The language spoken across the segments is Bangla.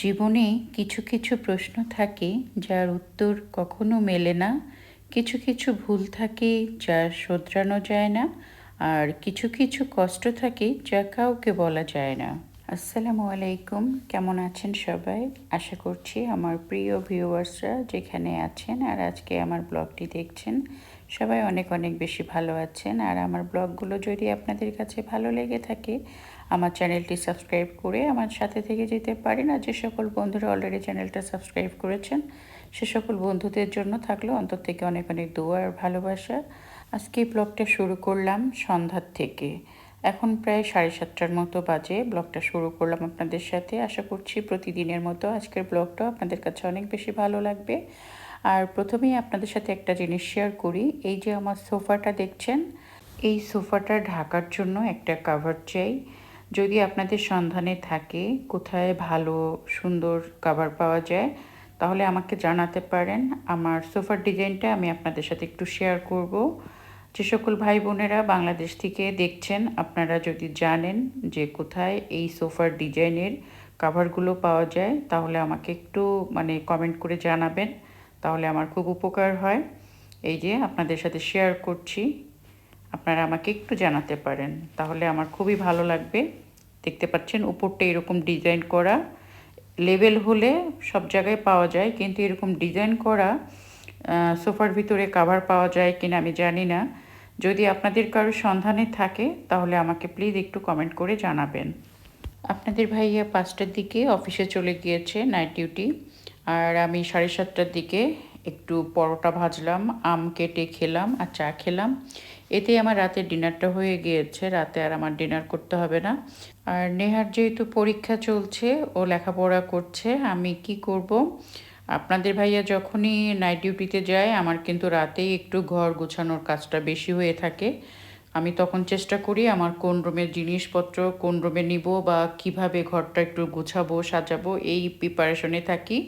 জীবনে কিছু কিছু প্রশ্ন থাকে যার উত্তর কখনো মেলে না, কিছু কিছু ভুল থাকে যা শোধরানো যায় না, আর কিছু কিছু কষ্ট থাকে যা কাউকে বলা যায় না। আসসালামু আলাইকুম, কেমন আছেন সবাই? আশা করছি আমার প্রিয় ভিউয়ার্সরা যেখানে আছেন আর আজকে আমার ব্লগটি দেখছেন, সবাই অনেক অনেক বেশি ভালো আছেন। আর আমার ব্লগগুলো যদি আপনাদের কাছে ভালো লেগে থাকে আমার চ্যানেলটি সাবস্ক্রাইব করে আমার সাথে থেকে যেতে পারেন। আর যে সকল বন্ধুরা অলরেডি চ্যানেলটা সাবস্ক্রাইব করেছেন, সে সকল বন্ধুদের জন্য থাকল অন্তর থেকে অনেক অনেক দোয়া আর ভালোবাসা। আজকে ব্লগটা শুরু করলাম সন্ধ্যার থেকে। এখন প্রায় সাড়ে সাতটার মতো বাজে। ব্লগটা শুরু করলাম আপনাদের সাথে। আশা করছি প্রতিদিনের মতো আজকের ব্লগটাও আপনাদের কাছে অনেক বেশি ভালো লাগবে। আর প্রথমেই আপনাদের সাথে একটা জিনিস শেয়ার করি। এই যে আমার সোফাটা দেখছেন, এই সোফাটা ঢাকার জন্য একটা কাভার চাই। যদি আপনাদের সন্ধানে থাকে কোথায় ভালো, সুন্দর কাভার পাওয়া যায়, তাহলে আমাকে জানাতে পারেন। আমার সোফার ডিজাইনটা আমি আপনাদের সাথে একটু শেয়ার করব। যে সকল ভাই বোনেরা বাংলাদেশ থেকে দেখছেন, আপনারা যদি জানেন যে কোথায় এই সোফার ডিজাইনের কাভারগুলো পাওয়া যায়, তাহলে আমাকে একটু মানে কমেন্ট করে জানাবেন। তাহলে আমার খুব উপকার হয়। এই যে আপনাদের সাথে শেয়ার করছি। আপনারা আমাকে একটু জানাতে পারেন। তাহলে আমার খুবই ভালো লাগবে। দেখতে পাচ্ছেন, উপরটা এরকম ডিজাইন করা। লেভেল হলে সব জায়গায় পাওয়া যায়, কিন্তু এরকম ডিজাইন করা সোফার ভিতরে কাভার পাওয়া যায় কিনা আমি জানি না। যদি আপনাদের কারও সন্ধানে থাকে, তাহলে আমাকে প্লিজ একটু কমেন্ট করে জানাবেন। আপনাদের ভাইয়া পাঁচটার দিকে অফিসে চলে গিয়েছে নাইট ডিউটি আর আমি সাড়ে সাতটার দিকে একটু পরোটা ভাজলাম, আম কেটে খেলাম আর চা খেলাম। এতে আমার রাতের ডিনারটা হয়ে গিয়েছে। রাতে আর আমার ডিনার করতে হবে না। আর নেহার যেহেতু পরীক্ষা চলছে, ও লেখাপড়া করছে, আমি কি করব? আপনাদের ভাইয়া যখনই নাইট ডিউটিতে যায়, আমার কিন্তু রাতেই একটু ঘর গোছানোর কাজটা বেশি হয়ে থাকে। আমি তখন চেষ্টা করি আমার কোন রুমের জিনিসপত্র কোন রুমে নিব বা কীভাবে ঘরটা একটু গুছাবো, সাজাবো, এই প্রিপারেশনে থাকি।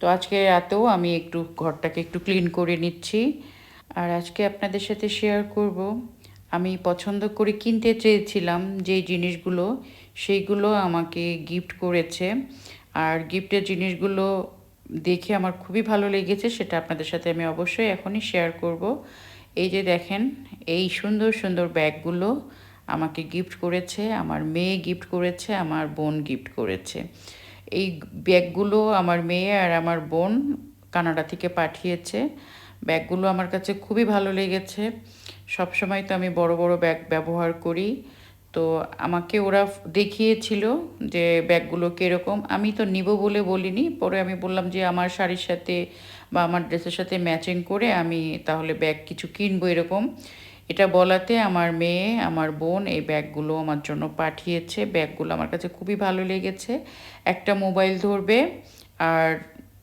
তো আজকে রাতেও আমি একটু ঘরটাকে একটু ক্লিন করে নিচ্ছি। আর আজকে আপনাদের সাথে শেয়ার করব। আমি পছন্দ করে কিনতে চেয়েছিলাম যেই জিনিসগুলো, সেইগুলো আমাকে গিফট করেছে। আর গিফটের জিনিসগুলো দেখে আমার খুবই ভালো লেগেছে, সেটা আপনাদের সাথে আমি অবশ্যই এখনই শেয়ার করব। এই যে দেখেন, এই সুন্দর সুন্দর ব্যাগগুলো আমাকে গিফট করেছে, আমার মেয়ে গিফট করেছে, আমার বোন গিফট করেছে। এই ব্যাগগুলো আমার মেয়ে আর আমার বোন কানাডা থেকে পাঠিয়েছে। ব্যাগগুলো আমার কাছে খুবই ভালো লেগেছে। সব সময় তো আমি বড় বড় ব্যাগ ব্যবহার করি। তো আমাকে ওরা দেখিয়েছিল যে ব্যাগগুলো কীরকম। আমি তো নিব বলে বলিনি, পরে আমি বললাম যে আমার শাড়ির সাথে বা আমার ড্রেসের সাথে ম্যাচিং করে আমি তাহলে ব্যাগ কিছু কিনবো এরকম। এটা বলাতে আমার মেয়ে, আমার বোন এই ব্যাগগুলো আমার জন্য পাঠিয়েছে। ব্যাগগুলো আমার কাছে খুবই ভালো লেগেছে। একটা মোবাইল ধরবে, আর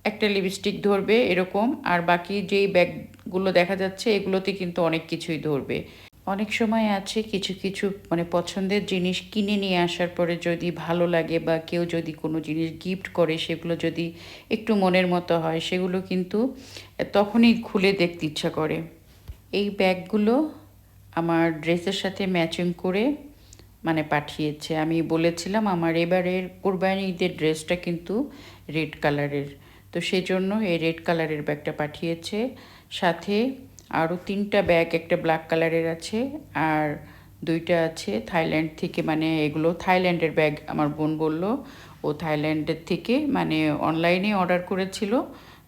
একটা লিপস্টিক ধরবে এরকম, আর বাকি যেই ব্যাগগুলো দেখা যাচ্ছে, এগুলোতে কিন্তু অনেক কিছুই ধরবে। অনেক সময় আছে কিছু কিছু মানে পছন্দের জিনিস কিনে নিয়ে আসার পরে যদি ভালো লাগে বা কেউ যদি কোনো জিনিস গিফট করে, সেগুলো যদি একটু মনের মতো হয়, সেগুলো কিন্তু তখনই খুলে দেখতে ইচ্ছা করে। এই ব্যাগগুলো আমার ড্রেসের সাথে ম্যাচিং করে মানে পাঠিয়েছে। আমি বলেছিলাম, আমার এবারের কোরবানি ঈদের ড্রেসটা কিন্তু রেড কালারের তো সেই জন্য এই রেড কালারের ব্যাগটা পাঠিয়েছে। সাথে আরও তিনটা ব্যাগ, একটা ব্ল্যাক কালারের আছে আর দুইটা আছে থাইল্যান্ড থেকে। মানে এগুলো থাইল্যান্ডের ব্যাগ, আমার বোন বলল। ও থাইল্যান্ডের থেকে মানে অনলাইনে অর্ডার করেছিল,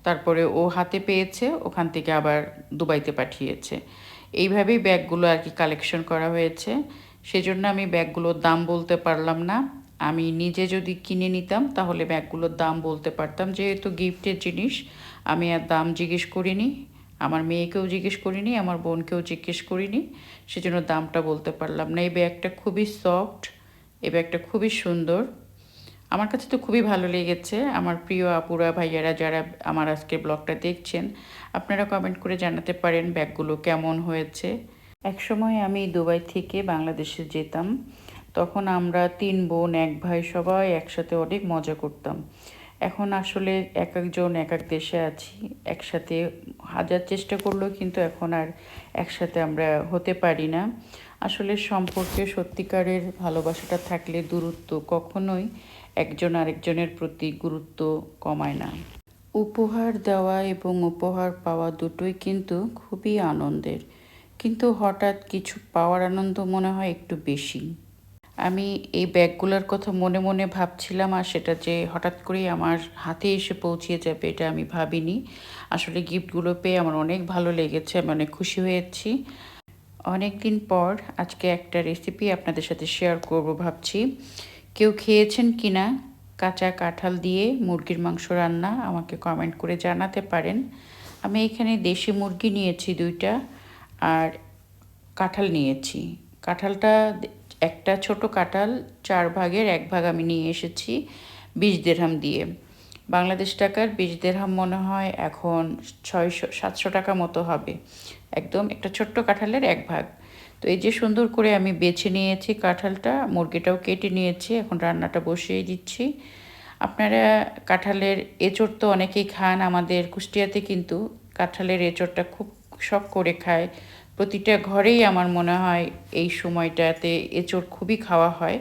তারপরে ও হাতে পেয়েছে, ওখান থেকে আবার দুবাইতে পাঠিয়েছে। এইভাবেই ব্যাগগুলো আর কি কালেকশন করা হয়েছে। সেজন্য আমি ব্যাগগুলোর দাম বলতে পারলাম না। আমি নিজে যদি কিনে নিতাম, তাহলে ব্যাগগুলোর দাম বলতে পারতাম যেহেতু গিফটের জিনিস। আমি আর দাম জিজ্ঞেস করিনি, আমার মেয়েকেও জিজ্ঞেস করিনি, আমার বোনকেও জিজ্ঞেস করিনি, সেজন্য দামটা বলতে পারলাম না। এই ব্যাগটা খুবই সফট, এই ব্যাগটা খুবই সুন্দর। আমার কাছে তো খুবই ভালো লেগেছে। আমার প্রিয় আপুরা, ভাইয়ারা যারা আমার আজকে ব্লগটা দেখছেন, আপনারা কমেন্ট করে জানাতে পারেন ব্যাগগুলো কেমন হয়েছে। একসময় আমি দুবাই থেকে বাংলাদেশে যেতাম। তখন আমরা তিন বোন, এক ভাই সবাই একসাথে অনেক মজা করতাম। এখন আসলে এক একজন এক এক দেশে আছি, একসাথে হাজার চেষ্টা করলেও কিন্তু এখন আর একসাথে আমরা হতে পারি না। আসলে সম্পর্কে সত্যিকারের ভালোবাসাটা থাকলে দূরত্ব কখনোই একজন আরেকজনের প্রতি গুরুত্ব কমায় না। উপহার দেওয়া এবং উপহার পাওয়া দুটোই কিন্তু খুবই আনন্দের। কিন্তু হঠাৎ কিছু পাওয়ার আনন্দ মনে হয় একটু বেশি। আমি এই ব্যাগগুলোর কথা মনে মনে ভাবছিলাম আর সেটা যে হঠাৎ করেই আমার হাতে এসে পৌঁছিয়ে যাবে এটা আমি ভাবিনি। আসলে গিফটগুলো পেয়ে আমার অনেক ভালো লেগেছে, আমি অনেক খুশি হয়েছি। অনেক দিন পর আজকে একটা রেসিপি আপনাদের সাথে শেয়ার করব ভাবছি। কেউ খেয়েছেন কি না কাঁচা কাঁঠাল দিয়ে মুরগির মাংস রান্না আমাকে কমেন্ট করে জানাতে পারেন। আমি এখানে দেশি মুরগি নিয়েছি দুইটা আর কাঁঠাল নিয়েছি। কাঁঠালটা একটা ছোট কাঁঠাল, চার ভাগের এক ভাগ আমি নিয়ে এসেছি বিশ দেড়হাম দিয়ে। বাংলাদেশ টাকার বিশ দেড়হাম মনে হয় এখন ছয়শো, সাতশো টাকা মতো হবে। একদম একটা ছোট্ট কাঁঠালের এক ভাগ। তো এই যে সুন্দর করে আমি বেছে নিয়েছি কাঁঠালটা, মুরগিটাও কেটে নিয়েছি, এখন রান্নাটা বসিয়ে দিচ্ছি। আপনারা কাঁঠালের এঁচড় তো অনেকেই খান, আমাদের কুষ্টিয়াতে কিন্তু কাঁঠালের এঁচড়টা খুব শখ করে খায়। প্রতিটা ঘরেই আমার মনে হয় এই সময়টাতে এঁচড় খুবই খাওয়া হয়।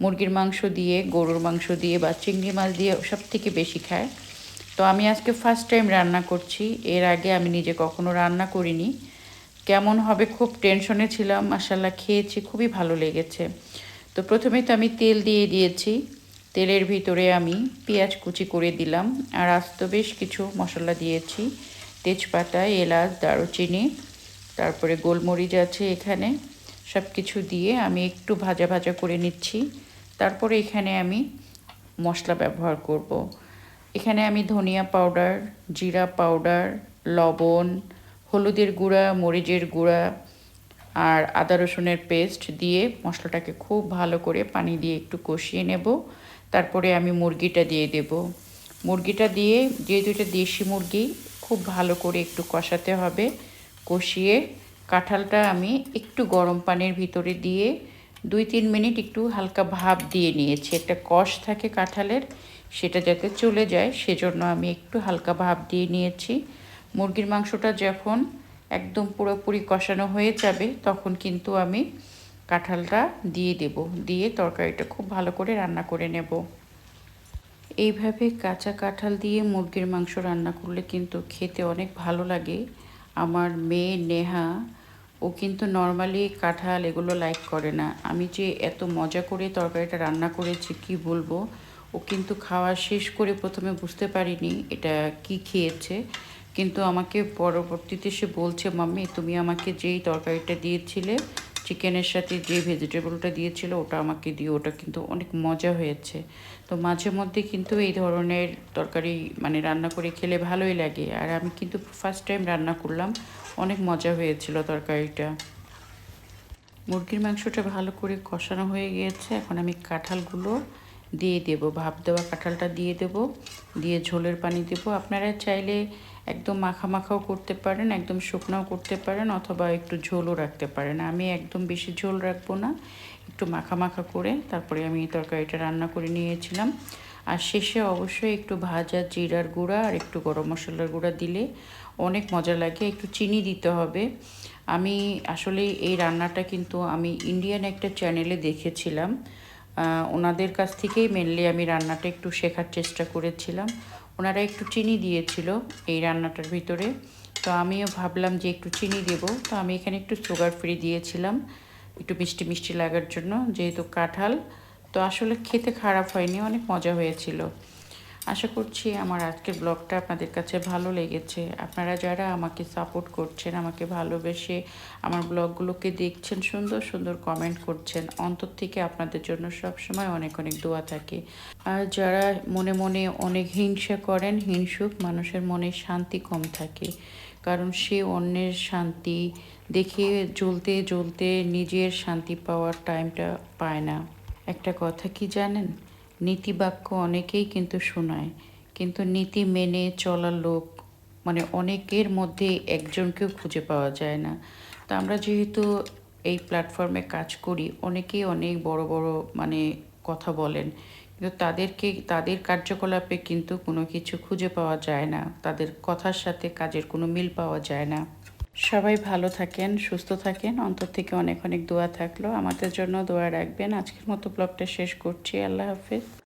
মুরগির মাংস দিয়ে, গরুর মাংস দিয়ে বা চিংড়ি মাছ দিয়ে সব থেকে বেশি খায়। তো আমি আজকে ফার্স্ট টাইম রান্না করছি। এর আগে আমি নিজে কখনো রান্না করিনি। কেমন হবে খুব টেনশনে ছিলাম মাসাল্লাহ খেয়েছি, খুবই ভালো লেগেছে। তো প্রথমে তো আমি তেল দিয়ে দিয়েছি। তেলের ভিতরে আমি পেঁয়াজ কুচি করে দিলাম। আর আস্ত বেশ কিছু মশলা দিয়েছি। তেজপাতা, এলাচ, দারুচিনি তারপরে গোলমরিচ আছে এখানে সব কিছু দিয়ে আমি একটু ভাজা ভাজা করে নিচ্ছি। তারপরে এখানে আমি মশলা ব্যবহার করব। এখানে আমি ধনিয়া পাউডার, জিরা পাউডার, লবণ, হলুদের গুঁড়া, মরিচের গুঁড়া আর আদা রসুনের পেস্ট দিয়ে মশলাটাকে খুব ভালো করে পানি দিয়ে একটু কষিয়ে নেব। তারপরে আমি মুরগিটা দিয়ে দেব। মুরগিটা দিয়ে, যেহেতু এটা দেশি মুরগি, খুব ভালো করে একটু কষাতে হবে। কষিয়ে কাঁঠালটা আমি একটু গরম পানির ভিতরে দিয়ে দুই তিন মিনিট একটু হালকা ভাপ দিয়ে নিয়েছি। একটা কষ থাকে কাঁঠালের, সেটা যাতে চলে যায়, সেজন্য আমি একটু হালকা ভাপ দিয়ে নিয়েছি। মুরগির মাংসটা যখন একদম পুরোপুরি কষানো হয়ে যাবে, তখন কিন্তু আমি কাঁঠালটা দিয়ে দেব। দিয়ে তরকারিটা খুব ভালো করে রান্না করে নেব। এইভাবে কাঁচা কাঁঠাল দিয়ে মুরগির মাংস রান্না করলে কিন্তু খেতে অনেক ভালো লাগে। আমার মেয়ে নেহা, ও কিন্তু নর্মালি কাঁঠাল এগুলো লাইক করে না। আমি যে এত মজা করে তরকারিটা রান্না করেছি, কি বলব? ও কিন্তু খাওয়া শেষ করে প্রথমে বুঝতে পারিনি এটা কি খেয়েছে। কিন্তু আমাকে পরবর্তীতে সে বলছে, মাম্মি, তুমি আমাকে যেই তরকারিটা দিয়েছিলে চিকেনের সাথে যে ভেজিটেবলটা দিয়েছিল ওটা আমাকে দিয়ে ওটা কিন্তু অনেক মজা হয়েছে। তো মাঝে মধ্যে কিন্তু এই ধরনের তরকারি মানে রান্না করে খেলে ভালোই লাগে। আর আমি কিন্তু ফার্স্ট টাইম রান্না করলাম, অনেক মজা হয়েছিল তরকারিটা। মুরগির মাংসটা ভালো করে কষানো হয়ে গিয়েছে, এখন আমি কাঁঠালগুলো দিয়ে দেব। ভাপ দেওয়া কাঁঠালটা দিয়ে দেব, দিয়ে ঝোলের পানি দেব। আপনারা চাইলে একদম মাখা মাখাও করতে পারেন, একদম শুকনাও করতে পারেন অথবা একটু ঝোলও রাখতে পারেন। আমি একদম বেশি ঝোল রাখব না, একটু মাখা মাখা করে তারপরে আমি তরকারিটা রান্না করে নিয়েছিলাম। আর শেষে অবশ্যই একটু ভাজা জিরার গুঁড়া আর একটু গরম মশলার গুঁড়া দিলে অনেক মজা লাগে, একটু চিনি দিতে হবে। আমি আসলে এই রান্নাটা কিন্তু আমি ইন্ডিয়ান একটা চ্যানেলে দেখেছিলাম। ওনাদের কাছ থেকেই মেনলি আমি রান্নাটা একটু শেখার চেষ্টা করেছিলাম। ওনারা একটু চিনি দিয়েছিল এই রান্নাটার ভিতরে। তো আমিও ভাবলাম যে একটু চিনি দেব। তো আমি এখানে একটু সুগার ফ্রি দিয়েছিলাম, একটু মিষ্টি মিষ্টি লাগার জন্য, যেহেতু কাঁঠাল। তো আসলে খেতে খারাপ হয়নি, অনেক মজা হয়েছিল। আশা করছি আমার আজকের ব্লগটা আপনাদের কাছে ভালো লেগেছে। আপনারা যারা আমাকে সাপোর্ট করছেন, আমাকে ভালোবেসে আমার ব্লগগুলোকে দেখছেন, সুন্দর সুন্দর কমেন্ট করছেন, অন্তর থেকে আপনাদের জন্য সব সময় অনেক অনেক দোয়া থাকে। আর যারা মনে মনে অনেক হিংসা করেন, হিংসুক, মানুষের মনে শান্তি কম থাকে। কারণ সে অন্যের শান্তি দেখে জ্বলতে জ্বলতে নিজের শান্তি পাওয়ার টাইমটা পায় না। একটা কথা কি জানেন? নীতিবাক্য অনেকেই কিন্তু শোনায়, কিন্তু নীতি মেনে চলার লোক মানে অনেকের মধ্যে একজনকেও খুঁজে পাওয়া যায় না। তো আমরা যেহেতু এই প্ল্যাটফর্মে কাজ করি, অনেকেই অনেক বড় বড় মানে কথা বলেন, কিন্তু তাদেরকে, তাদের কার্যকলাপে কিন্তু কোনো কিছু খুঁজে পাওয়া যায় না, তাদের কথার সাথে কাজের কোনো মিল পাওয়া যায় না। সবাই ভালো থাকেন, সুস্থ থাকেন। অন্তর থেকে অনেক অনেক দোয়া থাকল। আমাদের জন্য দোয়া রাখবেন। আজকের মতো ব্লগটা শেষ করছি। আল্লাহ হাফেজ।